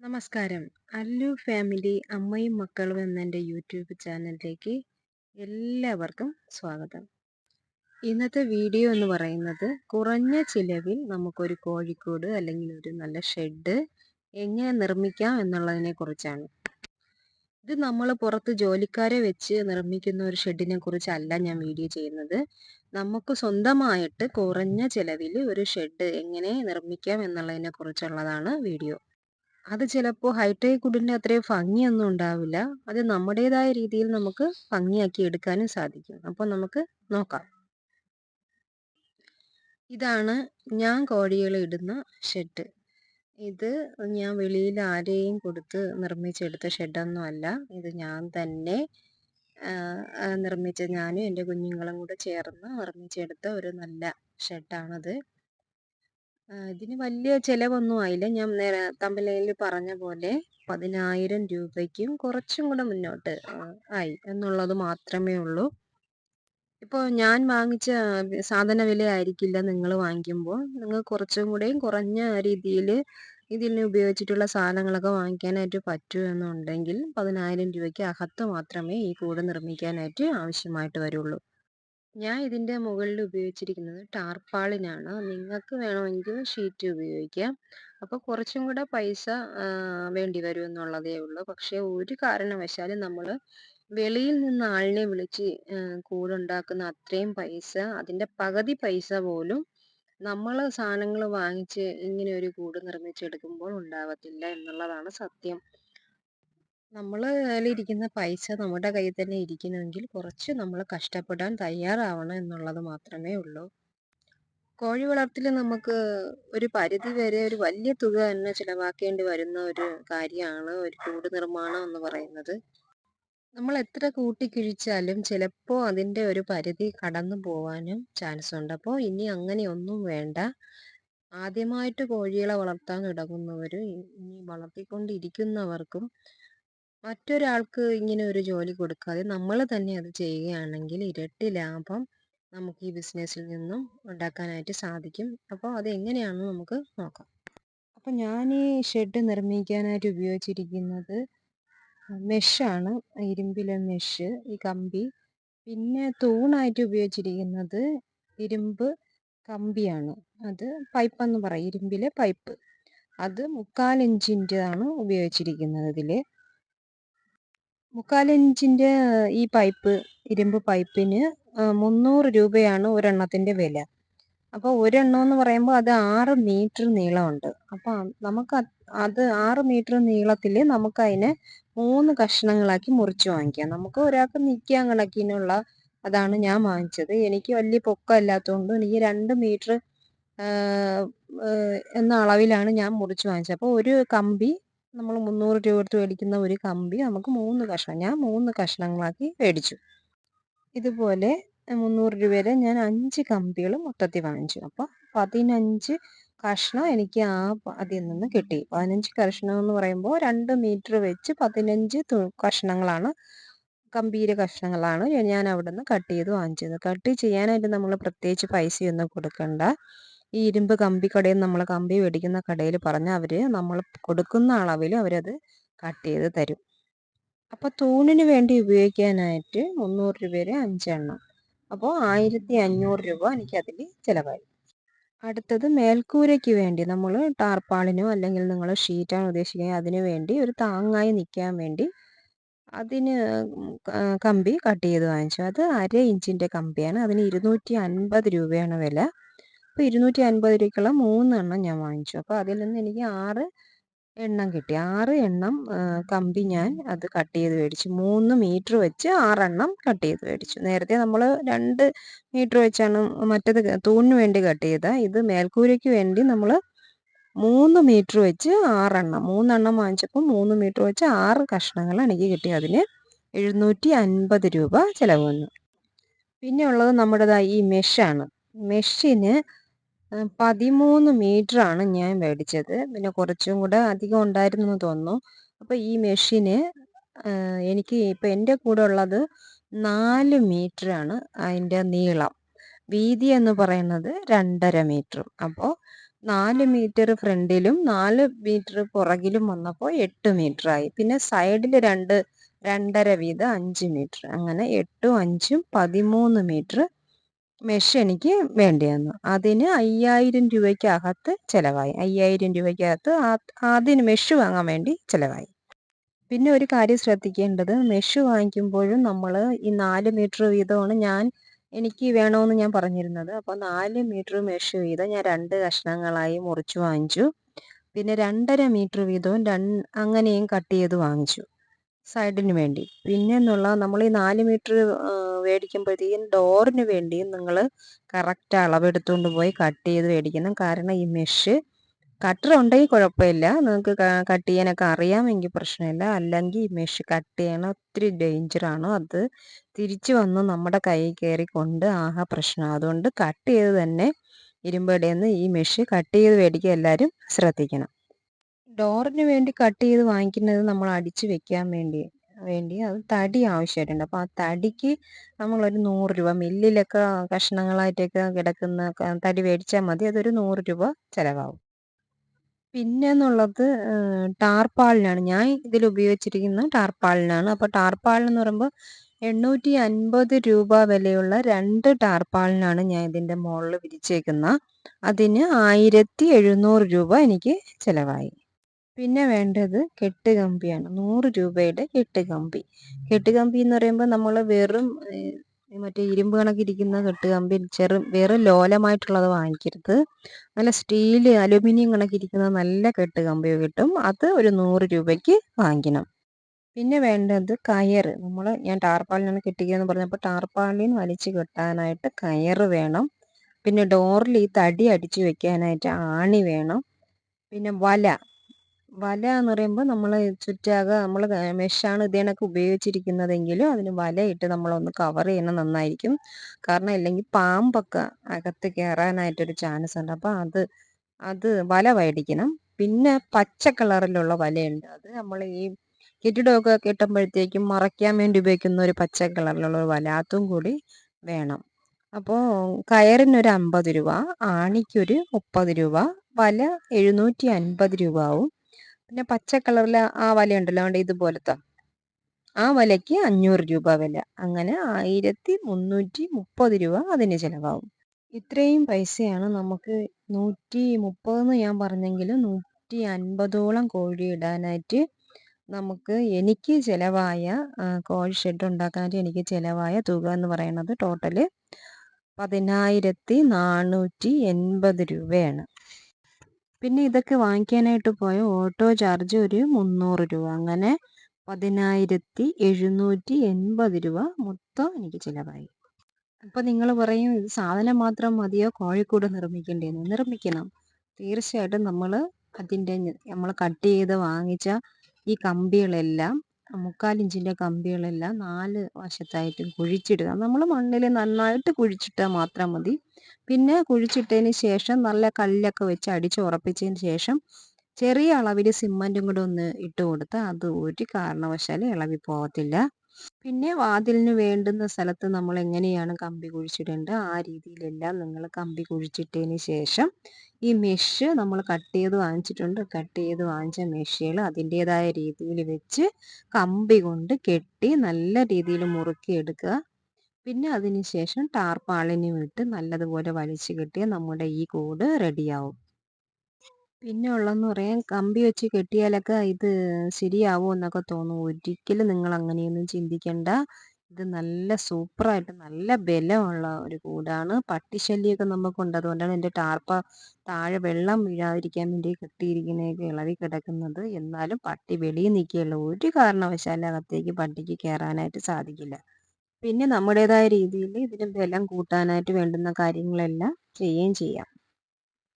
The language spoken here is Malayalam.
നമസ്കാരം. അല്ലു ഫാമിലി അമ്മയും മക്കളും എന്നെന്റെ യൂട്യൂബ് ചാനലിലേക്ക് എല്ലാവർക്കും സ്വാഗതം. ഇന്നത്തെ വീഡിയോ എന്ന് പറയുന്നത് കുറഞ്ഞ ചിലവിൽ നമുക്കൊരു കോഴിക്കോട് അല്ലെങ്കിൽ ഒരു നല്ല ഷെഡ് എങ്ങനെ നിർമ്മിക്കാം എന്നുള്ളതിനെ കുറിച്ചാണ്. ഇത് നമ്മൾ പുറത്ത് ജോലിക്കാരെ വെച്ച് നിർമ്മിക്കുന്ന ഒരു ഷെഡിനെ കുറിച്ചല്ല ഞാൻ വീഡിയോ ചെയ്യുന്നത്. നമുക്ക് സ്വന്തമായിട്ട് കുറഞ്ഞ ചിലവിൽ ഒരു ഷെഡ് എങ്ങനെ നിർമ്മിക്കാം എന്നുള്ളതിനെ കുറിച്ചുള്ളതാണ് വീഡിയോ. അത് ചിലപ്പോൾ ഹൈടെക് വുഡിന്റെ അത്രയും ഭംഗിയൊന്നും ഉണ്ടാവില്ല. അത് നമ്മുടേതായ രീതിയിൽ നമുക്ക് ഭംഗിയാക്കി എടുക്കാനും സാധിക്കും. അപ്പോൾ നമുക്ക് നോക്കാം. ഇതാണ് ഞാൻ കോഴികളെ ഇടുന്ന ഷെഡ്. ഇത് ഞാൻ വെളിയിൽ ആരെയും കൊടുത്ത് നിർമ്മിച്ചെടുത്ത ഷെഡൊന്നും അല്ല. ഇത് ഞാൻ തന്നെ നിർമ്മിച്ച ഞാനും എന്റെ കുഞ്ഞുങ്ങളും കൂടെ ചേർന്ന് നിർമ്മിച്ചെടുത്ത ഒരു നല്ല ഷെഡാണത്. ഇതിന് വലിയ ചിലവൊന്നും ആയില്ല. ഞാൻ നേരെ തമ്പലയിൽ പറഞ്ഞ പോലെ പതിനായിരം രൂപയ്ക്കും കുറച്ചും കൂടെ മുന്നോട്ട് ആയി എന്നുള്ളത് മാത്രമേ ഉള്ളൂ. ഇപ്പോൾ ഞാൻ വാങ്ങിച്ച സാധന വില ആയിരിക്കില്ല നിങ്ങൾ വാങ്ങിക്കുമ്പോൾ. നിങ്ങൾ കുറച്ചും കൂടെയും കുറഞ്ഞ രീതിയിൽ ഇതിൽ ഉപയോഗിച്ചിട്ടുള്ള സാധനങ്ങളൊക്കെ വാങ്ങിക്കാനായിട്ട് പറ്റൂ എന്നുണ്ടെങ്കിൽ പതിനായിരം രൂപയ്ക്ക് അകത്ത് മാത്രമേ ഈ കൂട് നിർമ്മിക്കാനായിട്ട് ആവശ്യമായിട്ട് വരുള്ളൂ. ഞാൻ ഇതിന്റെ മുകളിൽ ഉപയോഗിച്ചിരിക്കുന്നത് ടാർപ്പാളിനാണ്. നിങ്ങൾക്ക് വേണമെങ്കിൽ ഷീറ്റ് ഉപയോഗിക്കാം. അപ്പോൾ കുറച്ചും കൂടെ പൈസ വേണ്ടി വരും എന്നുള്ളതേ ഉള്ളൂ. പക്ഷേ ഒരു കാരണവശാലും നമ്മൾ വെളിയിൽ നിന്ന് ആളിനെ വിളിച്ച് കൂടുണ്ടാക്കുന്ന അത്രയും പൈസ അതിന്റെ പകുതി പൈസ പോലും നമ്മൾ സാധനങ്ങൾ വാങ്ങിച്ച് ഇങ്ങനെ ഒരു കൂട് നിർമ്മിച്ചെടുക്കുമ്പോൾ ഉണ്ടാവത്തില്ല എന്നുള്ളതാണ് സത്യം. നമ്മൾ ഇരിക്കുന്ന പൈസ നമ്മുടെ കയ്യിൽ തന്നെ ഇരിക്കണമെങ്കിൽ കുറച്ച് നമ്മൾ കഷ്ടപ്പെടാൻ തയ്യാറാവണം എന്നുള്ളത് മാത്രമേ ഉള്ളൂ. കോഴി വളർത്തൽ നമുക്ക് ഒരു പരിധി വരെ ഒരു വലിയ തുക തന്നെ ചിലവാക്കേണ്ടി വരുന്ന ഒരു കാര്യമാണ് ഒരു കൂട് നിർമ്മാണം എന്ന് പറയുന്നത്. നമ്മൾ എത്ര കൂട്ടിക്കിഴിച്ചാലും ചിലപ്പോൾ അതിന്റെ ഒരു പരിധി കടന്നു പോവാനും ചാൻസ് ഉണ്ട്. അപ്പോൾ ഇനി അങ്ങനെയൊന്നും വേണ്ട. ആദ്യമായിട്ട് കോഴികളെ വളർത്താൻ തുടങ്ങുന്നവരും ഇനി വളർത്തിക്കൊണ്ടിരിക്കുന്നവർക്കും മറ്റൊരാൾക്ക് ഇങ്ങനെ ഒരു ജോലി കൊടുക്കാതെ നമ്മൾ തന്നെ അത് ചെയ്യുകയാണെങ്കിൽ ഇരട്ടി ലാഭം നമുക്ക് ഈ ബിസിനസ്സിൽ നിന്നും ഉണ്ടാക്കാനായിട്ട് സാധിക്കും. അപ്പോൾ അത് എങ്ങനെയാണെന്ന് നമുക്ക് നോക്കാം. അപ്പോൾ ഞാൻ ഈ ഷെഡ് നിർമ്മിക്കാനായിട്ട് ഉപയോഗിച്ചിരിക്കുന്നത് മെഷാണ് ഇരുമ്പിലെ മെഷ് ഈ കമ്പി. പിന്നെ തൂണായിട്ട് ഉപയോഗിച്ചിരിക്കുന്നത് ഇരുമ്പ് കമ്പിയാണ്. അത് പൈപ്പ് എന്ന് പറയും. ഇരുമ്പിലെ പൈപ്പ് അത് മുക്കാൽ ഇഞ്ചിന്റെതാണ് ഉപയോഗിച്ചിരിക്കുന്നത് ഇതിൽ മുക്കാലിഞ്ചിന്റെ ഈ പൈപ്പ് ഇരുമ്പ് പൈപ്പിന് മുന്നൂറ് രൂപയാണ് ഒരെണ്ണത്തിന്റെ വില. അപ്പോൾ ഒരെണ്ണം എന്ന് പറയുമ്പോൾ അത് ആറ് മീറ്റർ നീളമുണ്ട്. അപ്പോൾ നമുക്ക് അത് ആറ് മീറ്റർ നീളത്തിൽ നമുക്ക് അതിനെ മൂന്ന് കഷ്ണങ്ങളാക്കി മുറിച്ച് വാങ്ങിക്കാം. നമുക്ക് ഒരാൾക്ക് നിൽക്കാൻ കണക്കിനുള്ള അതാണ് ഞാൻ വാങ്ങിച്ചത്. എനിക്ക് വലിയ പൊക്കമില്ലാത്തതുകൊണ്ട് എനിക്ക് രണ്ട് മീറ്റർ എന്ന അളവിലാണ് ഞാൻ മുറിച്ച് വാങ്ങിച്ചത്. അപ്പോൾ ഒരു കമ്പി നമ്മൾ മുന്നൂറ് രൂപ കൊടുത്ത് മേടിക്കുന്ന ഒരു കമ്പി നമുക്ക് മൂന്ന് കഷ്ണം ഞാൻ മൂന്ന് കഷ്ണങ്ങളാക്കി മേടിച്ചു. ഇതുപോലെ മുന്നൂറ് രൂപയുടെ ഞാൻ അഞ്ച് കമ്പികൾ മൊത്തത്തിൽ വാങ്ങിച്ചു. അപ്പോൾ പതിനഞ്ച് കഷ്ണം എനിക്ക് ആ അതിൽ നിന്ന് കിട്ടി. പതിനഞ്ച് കഷ്ണം എന്ന് പറയുമ്പോൾ രണ്ട് മീറ്റർ വെച്ച് പതിനഞ്ച് കഷ്ണങ്ങളാണ് കമ്പീര കഷ്ണങ്ങളാണ് ഞാൻ അവിടെ നിന്ന് കട്ട് ചെയ്ത് വാങ്ങിച്ചത്. കട്ട് ചെയ്യാനായിട്ട് നമ്മൾ പ്രത്യേകിച്ച് പൈസയൊന്നും കൊടുക്കണ്ട. ഈ ഇരുമ്പ് കമ്പി കടയിൽ നമ്മൾ കമ്പി മേടിക്കുന്ന കടയിൽ പറഞ്ഞാൽ അവർ നമ്മൾ കൊടുക്കുന്ന അളവിൽ അവരത് കട്ട് ചെയ്ത് തരും. അപ്പോൾ തൂണിന് വേണ്ടി ഉപയോഗിക്കാനായിട്ട് മുന്നൂറ് രൂപയുടെ അഞ്ചെണ്ണം. അപ്പോൾ ആയിരത്തി അഞ്ഞൂറ് രൂപ എനിക്കതിൽ ചിലവായി. അടുത്തത് മേൽക്കൂരയ്ക്ക് വേണ്ടി നമ്മൾ ടാർപ്പാളിനോ അല്ലെങ്കിൽ നിങ്ങൾ ഷീറ്റാണ് ഉദ്ദേശിക്കുന്നത് അതിന് വേണ്ടി ഒരു താങ്ങായി നിൽക്കാൻ വേണ്ടി അതിന് കമ്പി കട്ട് ചെയ്ത് വാങ്ങിച്ചു. അത് അര ഇഞ്ചിന്റെ കമ്പിയാണ്. അതിന് ഇരുന്നൂറ്റി അൻപത് രൂപയാണ് വില. അപ്പോൾ ഇരുന്നൂറ്റി അൻപത് രൂപയ്ക്കുള്ള മൂന്നെണ്ണം ഞാൻ വാങ്ങിച്ചു. അപ്പോൾ അതിൽ നിന്ന് എനിക്ക് ആറ് എണ്ണം കിട്ടി. ആറ് എണ്ണം കമ്പി ഞാൻ അത് കട്ട് ചെയ്ത് മേടിച്ചു. മൂന്ന് മീറ്റർ വെച്ച് ആറെണ്ണം കട്ട് ചെയ്ത് മേടിച്ചു. നേരത്തെ നമ്മൾ രണ്ട് മീറ്റർ വെച്ചാണ് മറ്റത് തൂണിന് വേണ്ടി കട്ട് ചെയ്ത ഇത് മേൽക്കൂരയ്ക്ക് വേണ്ടി നമ്മൾ മൂന്ന് മീറ്റർ വെച്ച് ആറെണ്ണം മൂന്നെണ്ണം വാങ്ങിച്ചപ്പോൾ മൂന്ന് മീറ്റർ വെച്ച് ആറ് കഷ്ണങ്ങൾ എനിക്ക് കിട്ടി. അതിന് എഴുന്നൂറ്റി അൻപത് രൂപ ചിലവ് വന്നു. പിന്നെ ഉള്ളത് നമ്മുടേതായി ഈ മെഷാണ് മെഷിന് പതിമൂന്ന് ആണ് ഞാൻ മേടിച്ചത്. പിന്നെ കുറച്ചും കൂടെ അധികം ഉണ്ടായിരുന്നു എന്ന് തോന്നുന്നു. അപ്പോൾ ഈ മെഷീന് എനിക്ക് ഇപ്പം എന്റെ കൂടെ ഉള്ളത് നാല് ആണ് അതിന്റെ നീളം. വീതി എന്ന് പറയുന്നത് രണ്ടര മീറ്ററും. അപ്പോൾ നാല് മീറ്റർ ഫ്രണ്ടിലും നാല് മീറ്റർ പുറകിലും വന്നപ്പോൾ എട്ട് മീറ്റർ ആയി പിന്നെ സൈഡിൽ രണ്ട് രണ്ടര വീതം അഞ്ച് മീറ്റർ അങ്ങനെ എട്ടും അഞ്ചും പതിമൂന്ന് മീറ്റർ മെഷ് എനിക്ക് വേണ്ടി വന്നു അതിന് അയ്യായിരം രൂപയ്ക്കകത്ത് ചിലവായി. അയ്യായിരം രൂപയ്ക്കകത്ത് അതിന് മെഷ് വാങ്ങാൻ വേണ്ടി ചിലവായി. പിന്നെ ഒരു കാര്യം ശ്രദ്ധിക്കേണ്ടത് മെഷ് വാങ്ങിക്കുമ്പോഴും നമ്മൾ ഈ നാല് മീറ്റർ വീതമാണ് ഞാൻ എനിക്ക് വേണമെന്ന് ഞാൻ പറഞ്ഞിരുന്നത്. അപ്പോൾ നാല് മീറ്റർ മെഷ് വീതം ഞാൻ രണ്ട് കഷ്ണങ്ങളായി മുറിച്ച് വാങ്ങിച്ചു. പിന്നെ രണ്ടര മീറ്റർ വീതവും രണ്ട് അങ്ങനെയും കട്ട് ചെയ്ത് വാങ്ങിച്ചു സൈഡിന് വേണ്ടി. പിന്നെ എന്നുള്ള നമ്മൾ ഈ നാല് മീറ്റർ മേടിക്കുമ്പോഴത്തേക്കും ഡോറിന് വേണ്ടിയും നിങ്ങൾ കറക്റ്റ് അളവെടുത്തുകൊണ്ട് പോയി കട്ട് ചെയ്ത് മേടിക്കണം. കാരണം ഈ മെഷ് കട്ടർ ഉണ്ടെങ്കിൽ കുഴപ്പമില്ല. നിങ്ങൾക്ക് കട്ട് ചെയ്യാനൊക്കെ അറിയാമെങ്കിൽ പ്രശ്നമില്ല. അല്ലെങ്കിൽ ഈ മെഷ് കട്ട് ചെയ്യണ ഒത്തിരി ഡേഞ്ചറാണ് അത് തിരിച്ചു വന്ന് നമ്മുടെ കൈ കയറി കൊണ്ട് ആഹാ പ്രശ്നം. അതുകൊണ്ട് കട്ട് ചെയ്ത് തന്നെ ഇരുമ്പടിയിൽ നിന്ന് ഈ മെഷ് കട്ട് ചെയ്ത് മേടിക്കുക എല്ലാവരും ശ്രദ്ധിക്കണം. ഡോറിന് വേണ്ടി കട്ട് ചെയ്ത് വാങ്ങിക്കുന്നത് നമ്മൾ അടിച്ചു വെക്കാൻ വേണ്ടി വേണ്ടി അത് തടി ആവശ്യമായിട്ടുണ്ട്. അപ്പോൾ ആ തടിക്ക് നമ്മളൊരു നൂറ് രൂപ മില്ലിലൊക്കെ കഷ്ണങ്ങളായിട്ടൊക്കെ കിടക്കുന്ന തടി മേടിച്ചാൽ മതി. അതൊരു നൂറ് രൂപ ചിലവാകും. പിന്നെ എന്നുള്ളത് ടാർപ്പാളിനാണ് ഞാൻ ഇതിൽ ഉപയോഗിച്ചിരിക്കുന്ന ടാർപ്പാളിനാണ് അപ്പോൾ ടാർപ്പാളിനെന്ന് പറയുമ്പോൾ എണ്ണൂറ്റി അൻപത് രൂപ വിലയുള്ള രണ്ട് ടാർപ്പാളിനാണ് ഞാൻ ഇതിന്റെ മുകളിൽ വിരിച്ചേക്കുന്നത്. അതിന് ആയിരത്തി എഴുന്നൂറ് രൂപ എനിക്ക് ചിലവായി. പിന്നെ വേണ്ടത് കെട്ടുകമ്പിയാണ്. നൂറ് രൂപയുടെ കെട്ടുകമ്പി. കെട്ടുകമ്പി എന്ന് പറയുമ്പോൾ നമ്മൾ വെറും മറ്റേ ഇരുമ്പ് കണക്കിരിക്കുന്ന കെട്ടുകമ്പി ചെറു വെറും ലോലമായിട്ടുള്ളത് വാങ്ങിക്കരുത്. നല്ല സ്റ്റീൽ അലുമിനിയം കണക്കിരിക്കുന്ന നല്ല കെട്ടുകമ്പി കിട്ടും. അത് ഒരു നൂറ് രൂപയ്ക്ക് വാങ്ങിക്കണം. പിന്നെ വേണ്ടത് കയർ. നമ്മൾ ഞാൻ ടാർപ്പാളിനാണ് കെട്ടിക്കുകയെന്ന് പറഞ്ഞപ്പോൾ ടാർപ്പാലിൻ വലിച്ച് കെട്ടാനായിട്ട് കയർ വേണം. പിന്നെ ഡോറിൽ ഈ തടി അടിച്ചു വെക്കാനായിട്ട് ആണി വേണം. പിന്നെ വല. വല എന്ന് പറയുമ്പോൾ നമ്മൾ ചുറ്റാകെ നമ്മൾ മെഷാണ് ഇതേണൊക്കെ ഉപയോഗിച്ചിരിക്കുന്നതെങ്കിലും അതിന് വലയിട്ട് നമ്മളൊന്ന് കവർ ചെയ്യണം നന്നായിരിക്കും. കാരണം ഇല്ലെങ്കിൽ പാമ്പൊക്കെ അകത്ത് കയറാനായിട്ടൊരു ചാൻസ് ഉണ്ട്. അപ്പോൾ അത് അത് വല മേടിക്കണം പിന്നെ പച്ച കളറിലുള്ള വലയുണ്ട്. അത് നമ്മൾ ഈ കെട്ടിടമൊക്കെ കെട്ടുമ്പോഴത്തേക്കും മറയ്ക്കാൻ വേണ്ടി ഉപയോഗിക്കുന്ന ഒരു പച്ച കളറിലുള്ള ഒരു വല. അതും കൂടി വേണം. അപ്പോൾ കയറിനൊരു അമ്പത് രൂപ ആണിക്കൊരു മുപ്പത് രൂപ വല എഴുന്നൂറ്റി അൻപത് രൂപ ആവും. പിന്നെ പച്ച കളറിലെ ആ വല ഉണ്ടല്ലോ അതുകൊണ്ട് ഇതുപോലത്തെ. ആ വലയ്ക്ക് അഞ്ഞൂറ് രൂപ വില. അങ്ങനെ ആയിരത്തി മുന്നൂറ്റി മുപ്പത് രൂപ അതിന് ചിലവാകും. ഇത്രയും പൈസയാണ് നമുക്ക് നൂറ്റി മുപ്പതെന്ന് ഞാൻ പറഞ്ഞെങ്കിൽ നൂറ്റി അൻപതോളം കോഴി ഇടാനായിട്ട് നമുക്ക് എനിക്ക് ചിലവായ കോഴി ഷെഡ് ഉണ്ടാക്കാനായിട്ട് എനിക്ക് ചിലവായ തുക എന്ന് പറയുന്നത് ടോട്ടൽ പതിനായിരത്തി നാനൂറ്റി എൺപത് രൂപയാണ്. പിന്നെ ഇതൊക്കെ വാങ്ങിക്കാനായിട്ട് പോയ ഓട്ടോ ചാർജ് ഒരു മുന്നൂറ് രൂപ. അങ്ങനെ പതിനായിരത്തി എഴുന്നൂറ്റി എൺപത് രൂപ മൊത്തം എനിക്ക് ചിലവായി. അപ്പോൾ നിങ്ങൾ പറയും ഇത് സാധനം മാത്രം മതിയോ? കോഴിക്കൂട് നിർമ്മിക്കേണ്ടതെന്ന് നിർമ്മിക്കണം. തീർച്ചയായിട്ടും നമ്മൾ അതിന്റെ നമ്മൾ കട്ട് ചെയ്ത് വാങ്ങിച്ച ഈ കമ്പികളെല്ലാം മുക്കാലിഞ്ചിന്റെ കമ്പികളെല്ലാം നാല് വശത്തായിട്ട് കുഴിച്ചിടുക. നമ്മൾ മണ്ണിൽ നന്നായിട്ട് കുഴിച്ചിട്ടാൽ മാത്രം മതി. പിന്നെ കുഴിച്ചിട്ടതിന് ശേഷം നല്ല കല്ലൊക്കെ വെച്ച് അടിച്ച് ഉറപ്പിച്ചതിന് ശേഷം ചെറിയ അളവിൽ സിമന്റും കൂടെ ഒന്ന് ഇട്ട് കൊടുത്താൽ അത് ഒരു കാരണവശാലും ഇളകി പോകത്തില്ല പിന്നെ വാതിലിന് വേണ്ടുന്ന സ്ഥലത്ത് നമ്മൾ എങ്ങനെയാണ് കമ്പി കുഴിച്ചിടേണ്ടത്? ആ രീതിയിലെല്ലാം നിങ്ങൾ കമ്പി കുഴിച്ചിട്ടതിന് ശേഷം ഈ മെഷ് നമ്മൾ കട്ട് ചെയ്ത് വാങ്ങിച്ചിട്ടുണ്ട്. കട്ട് ചെയ്ത് വാങ്ങിച്ച മെഷുകൾ അതിന്റെതായ രീതിയിൽ വെച്ച് കമ്പി കൊണ്ട് കെട്ടി നല്ല രീതിയിൽ മുറുക്കി എടുക്കുക. പിന്നെ അതിന് ശേഷം ടാർപ്പാളിന് വിട്ട് നല്ലതുപോലെ വലിച്ചു കെട്ടിയാൽ നമ്മുടെ ഈ കൂട് റെഡിയാവും പിന്നെ ഉള്ളതെന്ന് പറയാൻ കമ്പി വെച്ച് കെട്ടിയാലൊക്കെ ഇത് ശരിയാവോ എന്നൊക്കെ തോന്നും ഒരിക്കലും നിങ്ങൾ അങ്ങനെയൊന്നും ചിന്തിക്കണ്ട. ഇത് നല്ല സൂപ്പറായിട്ട് നല്ല ബലമുള്ള ഒരു കൂടാണ്. പട്ടിശല്യമൊക്കെ നമുക്കുണ്ട്. അതുകൊണ്ടാണ് എന്റെ ടാർപ്പ താഴെ വെള്ളം വീഴാതിരിക്കാൻ വേണ്ടി കെട്ടിയിരിക്കുന്നതൊക്കെ ഇളവി കിടക്കുന്നത്. എന്നാലും പട്ടി വെളിയിൽ നിൽക്കുകയുള്ളൂ ഒരു കാരണവശാലും അകത്തേക്ക് പട്ടിക്ക് കയറാനായിട്ട് സാധിക്കില്ല. പിന്നെ നമ്മുടേതായ രീതിയിൽ ഇതിന് ബലം കൂട്ടാനായിട്ട് വേണ്ടുന്ന കാര്യങ്ങളെല്ലാം ചെയ്യുകയും ചെയ്യാം.